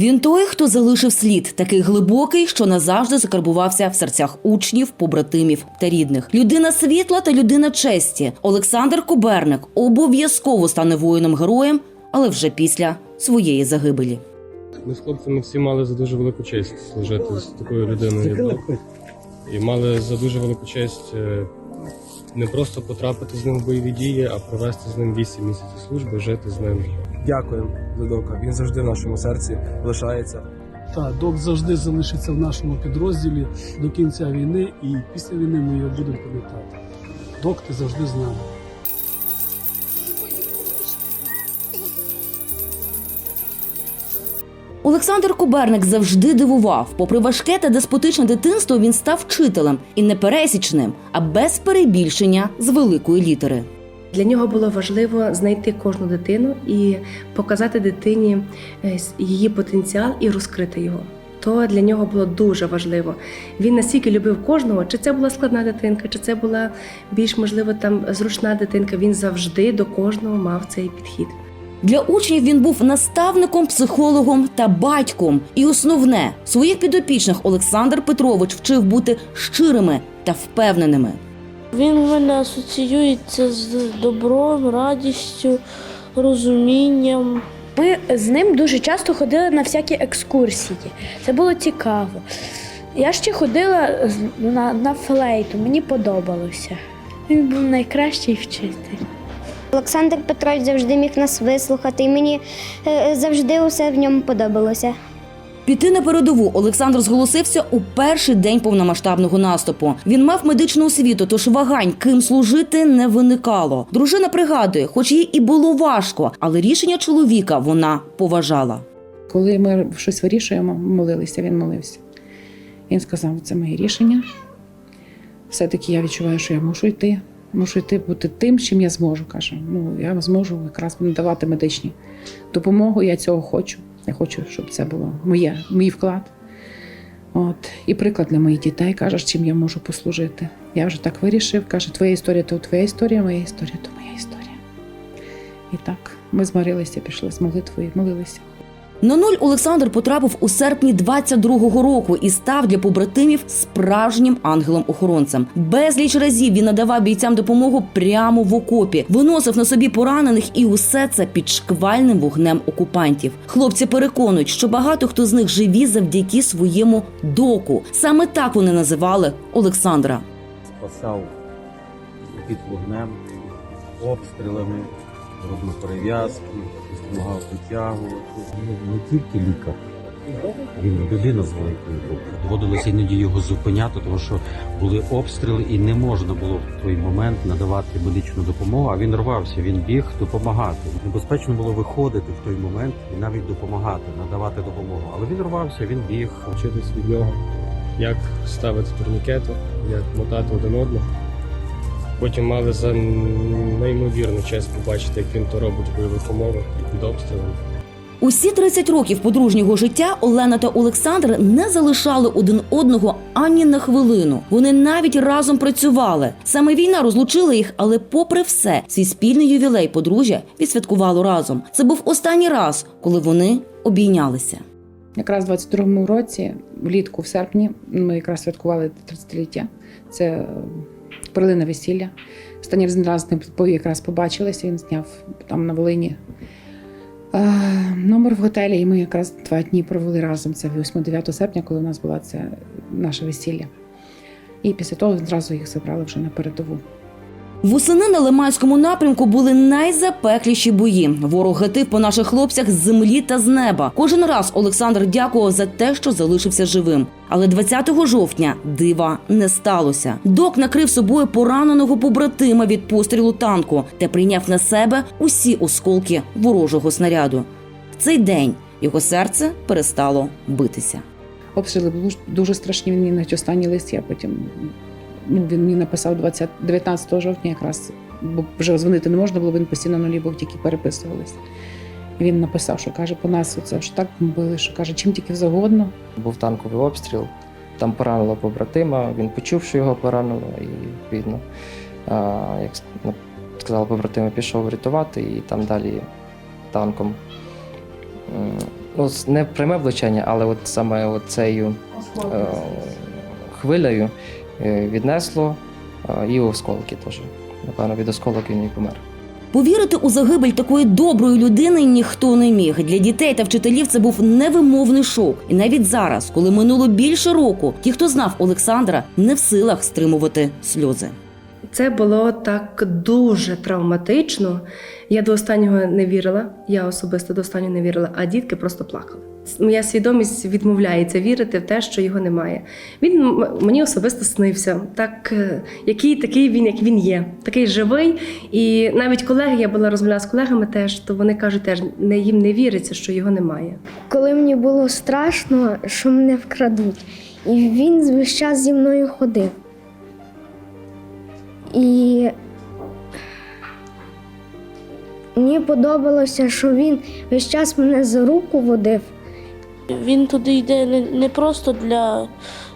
Він той, хто залишив слід, такий глибокий, що назавжди закарбувався в серцях учнів, побратимів та рідних. Людина світла та людина честі. Олександр Куберник обов'язково стане воїном героєм, але вже після своєї загибелі. Ми з хлопцями всі мали за дуже велику честь служити з такою людиною. як І мали за дуже велику честь е, не просто потрапити з ним в бойові дії, а провести з ним 8 місяців служби, жити з ним. Дякуємо за Дока. Він завжди в нашому серці лишається. Так, док завжди залишиться в нашому підрозділі до кінця війни, і після війни ми його будемо пам'ятати. Док, ти завжди з нами. Олександр Куберник завжди дивував. Попри важке та деспотичне дитинство, він став вчителем і не пересічним, а без перебільшення з великої літери. Для нього було важливо знайти кожну дитину і показати дитині е, її потенціал і розкрити його. То для нього було дуже важливо. Він настільки любив кожного, чи це була складна дитинка, чи це була більш можливо там зручна дитинка. Він завжди до кожного мав цей підхід. Для учнів він був наставником, психологом та батьком. І основне своїх підопічних Олександр Петрович вчив бути щирими та впевненими. Він в мене асоціюється з добром, радістю, розумінням. Ми з ним дуже часто ходили на всякі екскурсії. Це було цікаво. Я ще ходила на, на флейту, мені подобалося. Він був найкращий вчитель. Олександр Петрович завжди міг нас вислухати, і мені е, завжди усе в ньому подобалося. Піти на передову Олександр зголосився у перший день повномасштабного наступу. Він мав медичну освіту, тож вагань, ким служити, не виникало. Дружина пригадує, хоч їй і було важко, але рішення чоловіка вона поважала. Коли ми щось вирішуємо, молилися, він молився. Він сказав, це моє рішення. Все-таки я відчуваю, що я мушу йти. Мушу йти бути тим, чим я зможу. каже. Ну, я зможу якраз надавати медичні допомогу. Я цього хочу. Я хочу, щоб це було моє, мій вклад. От. І приклад для моїх дітей кажеш, чим я можу послужити. Я вже так вирішив. Каже, твоя історія то твоя історія, моя історія то моя історія. І так, ми змарилися, пішли з молитвою, молилися. На нуль Олександр потрапив у серпні 22-го року і став для побратимів справжнім ангелом-охоронцем. Безліч разів він надавав бійцям допомогу прямо в окопі, виносив на собі поранених, і усе це під шквальним вогнем окупантів. Хлопці переконують, що багато хто з них живі завдяки своєму доку. Саме так вони називали Олександра. спасав під вогнем, обстрілами, робив перев'язки, допомагав витягувати. Не, не тільки лікар, він людина з великою букви. Доводилося іноді його зупиняти, тому що були обстріли і не можна було в той момент надавати медичну допомогу. А він рвався, він біг допомагати. Небезпечно було виходити в той момент і навіть допомагати, надавати допомогу. Але він рвався, він біг. Вчитись від нього, як ставити турнікети, як мотати один одного. Потім мали за неймовірну честь побачити, як він то робить в бойових умовах і під обстрілом. Усі 30 років подружнього життя Олена та Олександр не залишали один одного ані на хвилину. Вони навіть разом працювали. Саме війна розлучила їх, але, попри все, свій спільний ювілей подружжя відсвяткувало разом. Це був останній раз, коли вони обійнялися. Якраз в 22-му році, влітку, в серпні, ми якраз святкували 30-ліття. Це е, на весілля. Останній раз якраз побачилися, він зняв там на Волині е, номер в готелі, і ми якраз два дні провели разом. Це 8-9 серпня, коли у нас була це наше весілля. І після того одразу їх забрали вже на передову. Восени на Лиманському напрямку були найзапекліші бої. Ворог гатив по наших хлопцях з землі та з неба. Кожен раз Олександр дякував за те, що залишився живим. Але 20 жовтня дива не сталося. Док накрив собою пораненого побратима від пострілу танку та прийняв на себе усі осколки ворожого снаряду. В цей день його серце перестало битися. Обстріли були дуже страшні. Він навіть останній лист, я потім він мені написав 20, 19 жовтня, якраз бо вже дзвонити не можна було, він постійно на був, тільки переписувалися. І він написав, що каже, по нас оце ж так бомбили, що каже, чим тільки завгодно. Був танковий обстріл, там поранило побратима, він почув, що його поранило, і відповідно, як ну, сказали побратими, пішов рятувати і там далі танком ну, не пряме влучання, але от саме цією е, хвилею віднесло е, і осколки теж. Напевно, від осколок він і помер. Повірити у загибель такої доброї людини ніхто не міг. Для дітей та вчителів це був невимовний шок. І навіть зараз, коли минуло більше року, ті, хто знав Олександра, не в силах стримувати сльози. Це було так дуже травматично. Я до останнього не вірила. Я особисто до останнього не вірила, а дітки просто плакали. Моя свідомість відмовляється вірити в те, що його немає. Він мені особисто снився, так е, який такий він, як він є, такий живий. І навіть колеги, я була розмовляла з колегами теж, то вони кажуть, теж не їм не віриться, що його немає. Коли мені було страшно, що мене вкрадуть, і він весь час зі мною ходив. І мені подобалося, що він весь час мене за руку водив. Він туди йде не, просто для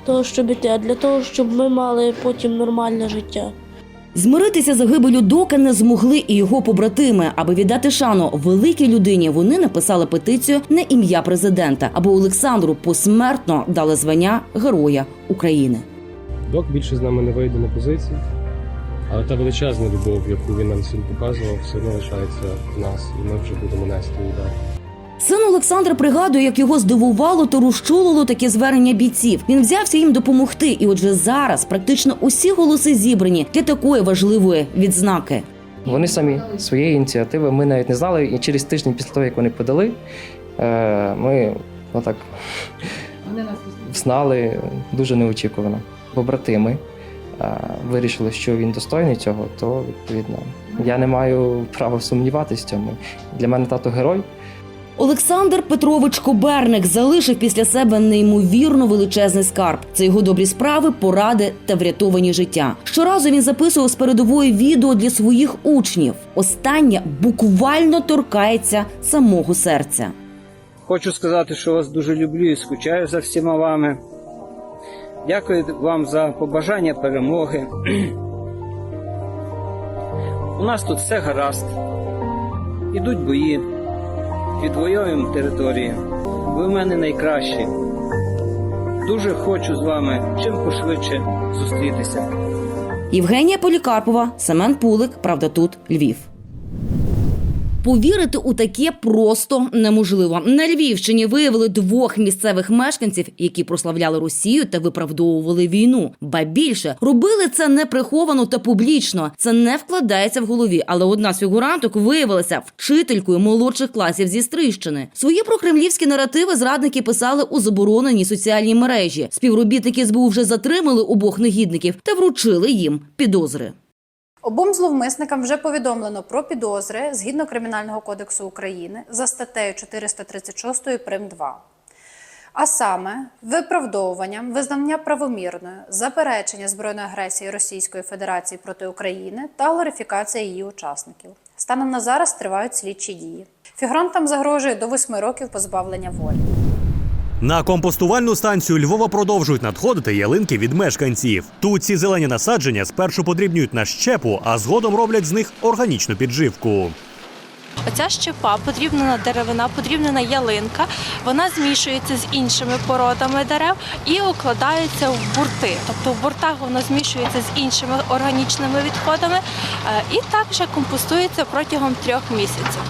того, щоб іти, а для того, щоб ми мали потім нормальне життя. Змиритися загибелю дока не змогли і його побратими. Аби віддати шану великій людині, вони написали петицію на ім'я президента, аби Олександру посмертно дали звання Героя України. Док більше з нами не вийде на позиції, але та величезна любов, яку він нам всім показував, все одно лишається в нас, і ми вже будемо нести удар. Син Олександр пригадує, як його здивувало та розчулило таке звернення бійців. Він взявся їм допомогти, і отже зараз практично усі голоси зібрані для такої важливої відзнаки. Вони самі своєї ініціативи. Ми навіть не знали. І через тиждень після того, як вони подали, е, ми отак знали дуже неочікувано. Побратими е, вирішили, що він достойний цього, то відповідно я не маю права сумніватися в цьому. Для мене тато герой. Олександр Петрович Коберник залишив після себе неймовірно величезний скарб. Це його добрі справи, поради та врятовані життя. Щоразу він записував з передової відео для своїх учнів. Останнє буквально торкається самого серця. Хочу сказати, що вас дуже люблю і скучаю за всіма вами. Дякую вам за побажання перемоги. У нас тут все гаразд. Ідуть бої, відвоюємо території. Ви в мене найкращі. Дуже хочу з вами чим пошвидше зустрітися. Євгенія Полікарпова, Семен Пулик. Правда, тут Львів. Повірити у таке просто неможливо. На Львівщині виявили двох місцевих мешканців, які прославляли Росію та виправдовували війну. Ба більше робили це неприховано та публічно. Це не вкладається в голові. Але одна з фігуранток виявилася вчителькою молодших класів зі Стрийщини. Свої прокремлівські наративи зрадники писали у забороненій соціальній мережі. Співробітники СБУ вже затримали обох негідників та вручили їм підозри. Обом зловмисникам вже повідомлено про підозри згідно Кримінального кодексу України за статтею 436 прим. 2. А саме виправдовуванням визнання правомірною заперечення збройної агресії Російської Федерації проти України та глорифікація її учасників. Станом на зараз тривають слідчі дії. Фігурантам загрожує до 8 років позбавлення волі. На компостувальну станцію Львова продовжують надходити ялинки від мешканців. Тут ці зелені насадження спершу подрібнюють на щепу, а згодом роблять з них органічну підживку. Оця щепа, подрібнена деревина, подрібнена ялинка, вона змішується з іншими породами дерев і укладається в бурти. Тобто в буртах вона змішується з іншими органічними відходами е, і також компостується протягом трьох місяців.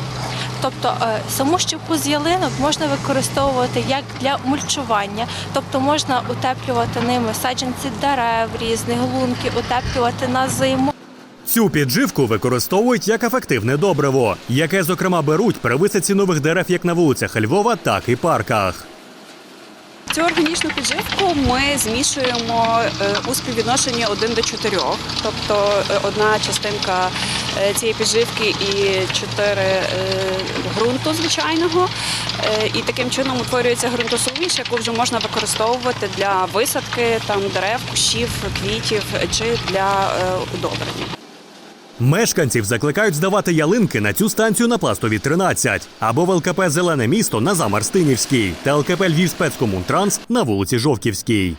Тобто е, саму щепу з ялинок можна використовувати як для мульчування, тобто можна утеплювати ними саджанці дерев, різних лунки, утеплювати на зиму. Цю підживку використовують як ефективне добриво, яке, зокрема, беруть при висадці нових дерев як на вулицях Львова, так і парках. Цю органічну підживку ми змішуємо е, у співвідношенні 1 до 4. Тобто е, одна частинка цієї підживки і 4 ґрунту звичайного. Е, І таким чином утворюється ґрунтосуміш, яку вже можна використовувати для висадки там, дерев, кущів, квітів чи для е, удобрення. Мешканців закликають здавати ялинки на цю станцію на пластові 13 або в ЛКП Зелене місто на Замарстинівській та ЛКП Львів спецкомунтранс на вулиці Жовківській.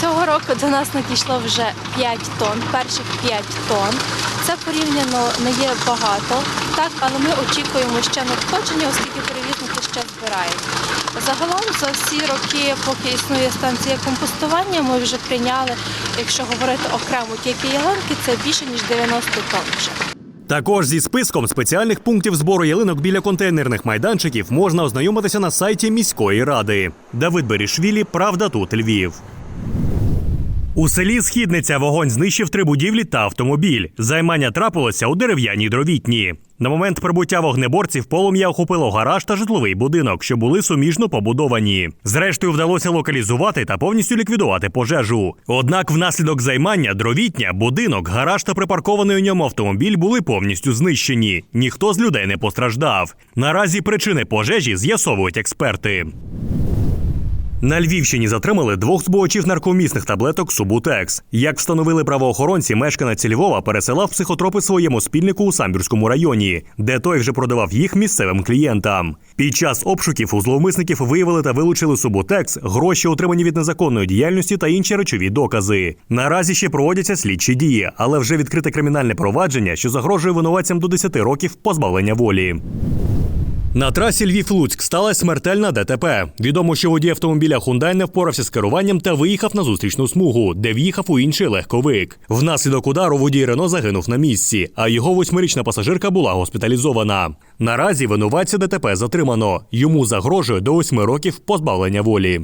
Цього року до нас надійшло вже 5 тонн, перших 5 тонн. Це порівняно не є багато, так, але ми очікуємо ще надходження, оскільки перевізники ще збирають. Загалом за всі роки, поки існує станція компостування, ми вже прийняли, якщо говорити окремо тільки ялинки, це більше ніж 90 тонн вже. Також зі списком спеціальних пунктів збору ялинок біля контейнерних майданчиків можна ознайомитися на сайті міської ради. Давид Берішвілі, Правда тут Львів. У селі Східниця вогонь знищив три будівлі та автомобіль. Займання трапилося у дерев'яній дровітні. На момент прибуття вогнеборців полум'я охопило гараж та житловий будинок, що були суміжно побудовані. Зрештою вдалося локалізувати та повністю ліквідувати пожежу. Однак, внаслідок займання дровітня, будинок, гараж та припаркований у ньому автомобіль були повністю знищені. Ніхто з людей не постраждав. Наразі причини пожежі з'ясовують експерти. На Львівщині затримали двох збувачів наркомісних таблеток Субутекс. Як встановили правоохоронці, мешканець Львова пересилав психотропи своєму спільнику у Самбірському районі, де той вже продавав їх місцевим клієнтам. Під час обшуків у зловмисників виявили та вилучили Субутекс, гроші, отримані від незаконної діяльності та інші речові докази. Наразі ще проводяться слідчі дії, але вже відкрите кримінальне провадження, що загрожує винуватцям до 10 років позбавлення волі. На трасі Львів-Луцьк сталася смертельна ДТП. Відомо, що водій автомобіля Хундай не впорався з керуванням та виїхав на зустрічну смугу, де в'їхав у інший легковик. Внаслідок удару водій Рено загинув на місці, а його восьмирічна пасажирка була госпіталізована. Наразі винуватця ДТП затримано. Йому загрожує до восьми років позбавлення волі.